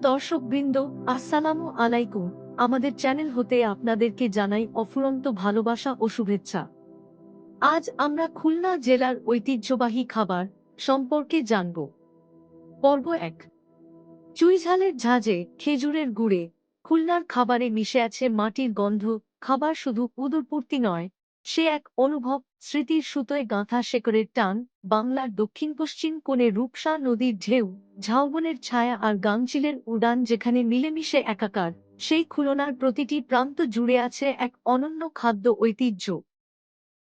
দর্শকবৃন্দ, আসসালামু আলাইকুম। আমাদের চ্যানেল হতে আপনাদেরকে জানাই অফুরন্ত ভালোবাসা ও শুভেচ্ছা। আজ আমরা খুলনা জেলার ঐতিহ্যবাহী খাবার সম্পর্কে জানব। পর্ব এক। চুইঝালের ঝাঁজে খেজুরের গুড়ে। খুলনার খাবারে মিশে আছে মাটির গন্ধ, খাবার শুধু উদরপূর্তি নয় সে এক অনুভব স্মৃতির সুতোয় গাঁথা শেকড়ের টান, বাংলার দক্ষিণ পশ্চিম কোণে রূপসা নদীর ঢেউ, ঝাউবনের ছায়া আর গাংচিলের উড়ান যেখানে মিলেমিশে একাকার, সেই খুলনার প্রতিটি প্রান্ত জুড়ে আছে এক অনন্য খাদ্য ঐতিহ্য।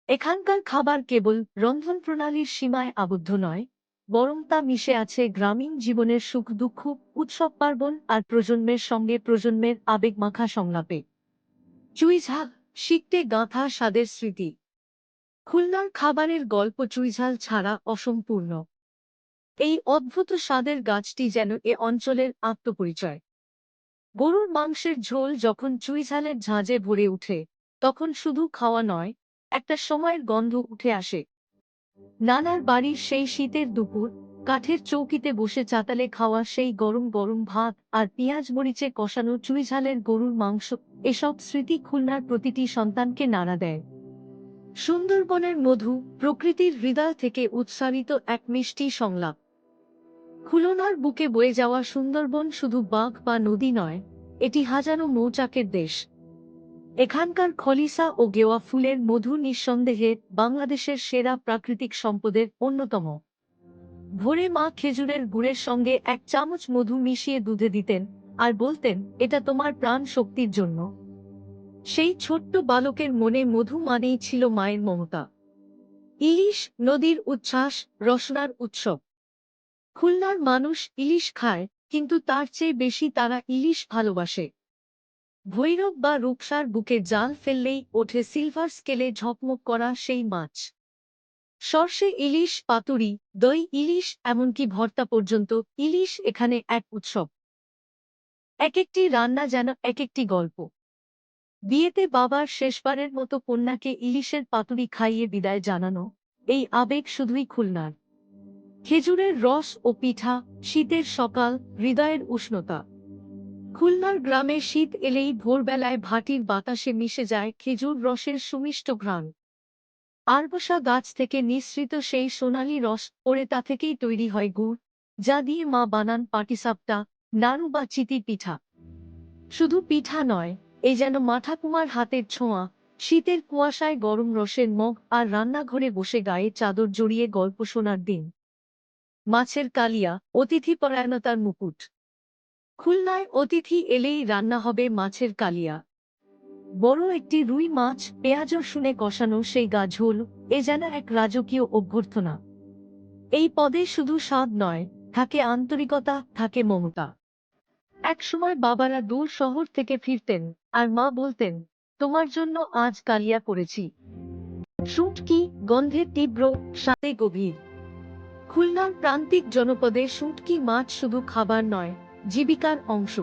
এখানকার খাবার কেবল রন্ধন প্রণালীর সীমায় আবদ্ধ নয়, বরং তা মিশে আছে গ্রামীণ জীবনের সুখ, দুঃখ, উৎসব পার্বণ আর প্রজন্মের সঙ্গে প্রজন্মের আবেগমাখা সংলাপে। চুইঝাল শিকটে গাঁথা স্বাদের স্মৃতি। খুলনার খাবারের গল্প চুইঝাল ছাড়া অসম্পূর্ণ। এই অদ্ভুত স্বাদের গাছটি যেন এ অঞ্চলের আত্মপরিচয়। গরুর মাংসের ঝোল যখন চুইঝালের ঝাঁজে ভরে উঠে, তখন শুধু খাওয়া নয়, একটা সময়ের গন্ধ উঠে আসে। নানার বাড়ির সেই শীতের দুপুর কাঠের চৌকিতে বসে চাতালে খাওয়া সেই গরম গরম ভাত আর পেঁয়াজ মরিচে কষানো চুইঝালের গরুর মাংস, এসব স্মৃতি খুলনার প্রতিটি সন্তানকে নাড়া দেয়। সুন্দরবনের মধু প্রকৃতির হৃদয় থেকে উৎসারিত এক মিষ্টি সংলাপ। খুলনার বুকে বয়ে যাওয়া সুন্দরবন শুধু বাঘ বা নদী নয়, এটি হাজারো মৌচাকের দেশ। এখানকার খলিসা ও গেওয়া ফুলের মধু নিঃসন্দেহে বাংলাদেশের সেরা প্রাকৃতিক সম্পদের অন্যতম। ভোরে মা খেজুরের গুড়ের সঙ্গে এক চামচ মধু মিশিয়ে দুধে দিতেন আর বলতেন, এটা তোমার প্রাণ শক্তির জন্য। সেই ছোট্ট বালকের মনে মধু মানেই ছিল মায়ের মমতা। ইলিশ নদীর উচ্ছ্বাস, রসনার উৎসব। খুলনার মানুষ ইলিশ খায়, কিন্তু তার চেয়ে বেশি তারা ইলিশ ভালোবাসে। ভৈরব বা রূপসার বুকে জাল ফেললেই ওঠে সিলভার স্কেলে ঝকমক করা সেই মাছ। সর্ষে, ইলিশ, পাতুরি, দই, ইলিশ, এমনকি ভর্তা পর্যন্ত ইলিশ এখানে এক উৎসব। এক একটি রান্না যেন এক একটি গল্প। বিয়েতে বাবার শেষবারের মতো কন্যাকে ইলিশের পাতুরি খাইয়ে বিদায় জানানো, এই আবেগ শুধুই খুলনার। খেজুরের রস ও পিঠা, শীতের সকাল, হৃদয়ের উষ্ণতা। খুলনার গ্রামে শীত এলেই ভোরবেলায় ভাটির বাতাসে মিশে যায় খেজুর রসের সুমিষ্ট ঘ্রাণ। আরবসা গাছ থেকে নিঃসৃত সেই সোনালি রস পড়ে তা থেকেই তৈরি হয় গুড়, যা দিয়ে মা বানান পাটিসাপটা, নাড়ু বা চিতি পিঠা। শুধু পিঠা নয় এই যেন মাঠাকুমার হাতের ছোঁয়া, শীতের কুয়াশায় গরম রসের মগ আর রান্নাঘরে বসে গায়ে চাদর জড়িয়ে গল্প শোনার দিন। মাছের কালিয়া অতিথি পরায়ণতার মুকুট। খুলনায় অতিথি এলেই রান্না হবে মাছের কালিয়া। বড় একটি রুই মাছ পেঁয়াজ শুনে কষানো সেই গা ঝোল, এ যেন এক রাজকীয় অভ্যর্থনা। এই পদে শুধু স্বাদ নয়, থাকে আন্তরিকতা, থাকে মমতা। এক সময় বাবারা দূর শহর থেকে ফিরতেন, আর মা বলতেন, তোমার জন্য আজ কালিয়া করেছি শুটকি গন্ধে তীব্র সাথে গভীর। খুলনার প্রান্তিক জনপদে শুটকি মাছ শুধু খাবার নয়, জীবিকার অংশ।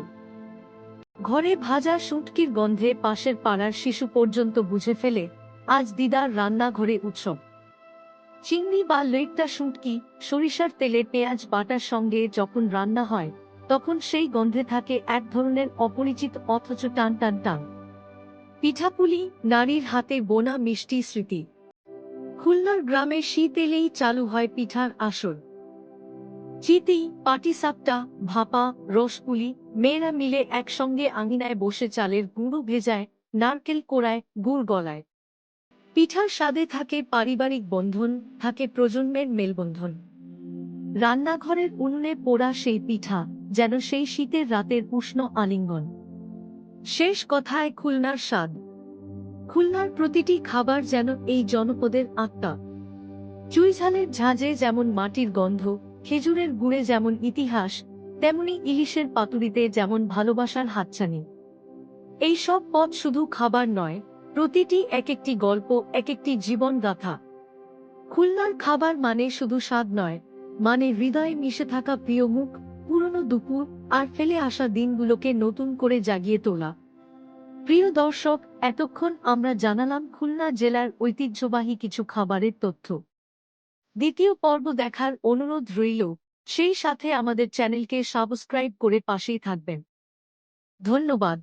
ঘরে ভাজা শুটকির গন্ধে পাশের পাড়ার শিশু পর্যন্ত বুঝে ফেলে আজ দিদার রান্নাঘরে উৎসব। চিংড়ি বা লেটটা শুটকি, সরিষার তেলে পেঁয়াজ বাটার সঙ্গে যখন রান্না হয়, তখন সেই গন্ধে থাকে এক ধরনের অপরিচিত অথচ টান টান টান। পিঠাপুলি, নারীর হাতে বোনা মিষ্টি স্মৃতি। খুলনার গ্রামে শীত এলেই চালু হয় পিঠার আসর। চিতি পাটিসাপটা ভাপা, রসপুলি, মেয়েরা মিলে একসঙ্গে আঙিনায় বসে চালের গুঁড়ো ভেজায়, নারকেল কোড়ায়, গুড় গলায়। পিঠার স্বাদে থাকে পারিবারিক বন্ধন, থাকে প্রজন্মের মেলবন্ধন। রান্নাঘরের উনুনে পোড়া সেই পিঠা, যেন সেই শীতের রাতের উষ্ণ আলিঙ্গন। শেষ কথায় খুলনার স্বাদ। খুলনার প্রতিটি খাবার যেন এই জনপদের আত্মা। চুইঝালের ঝাঁঝে যেমন মাটির গন্ধ খেজুরের গুড়ে যেমন ইতিহাস, তেমনি ইলিশের পাতুরিতে যেমন ভালোবাসার হাতছানি। এই সব পথ শুধু খাবার নয়, প্রতিটি এক একটি গল্প এক একটি জীবন গাথা খুলনার খাবার মানে শুধু স্বাদ নয় মানে হৃদয়ে মিশে থাকা প্রিয় মুখ, পুরনো দুপুর, আর ফেলে আসা দিনগুলোকে নতুন করে জাগিয়ে তোলা। প্রিয় দর্শক, এতক্ষণ আমরা জানালাম খুলনা জেলার ঐতিহ্যবাহী কিছু খাবারের তথ্য। দ্বিতীয় পর্ব দেখার অনুরোধ রইল সেই সাথে আমাদের চ্যানেলকে সাবস্ক্রাইব করে পাশেই থাকবেন। ধন্যবাদ।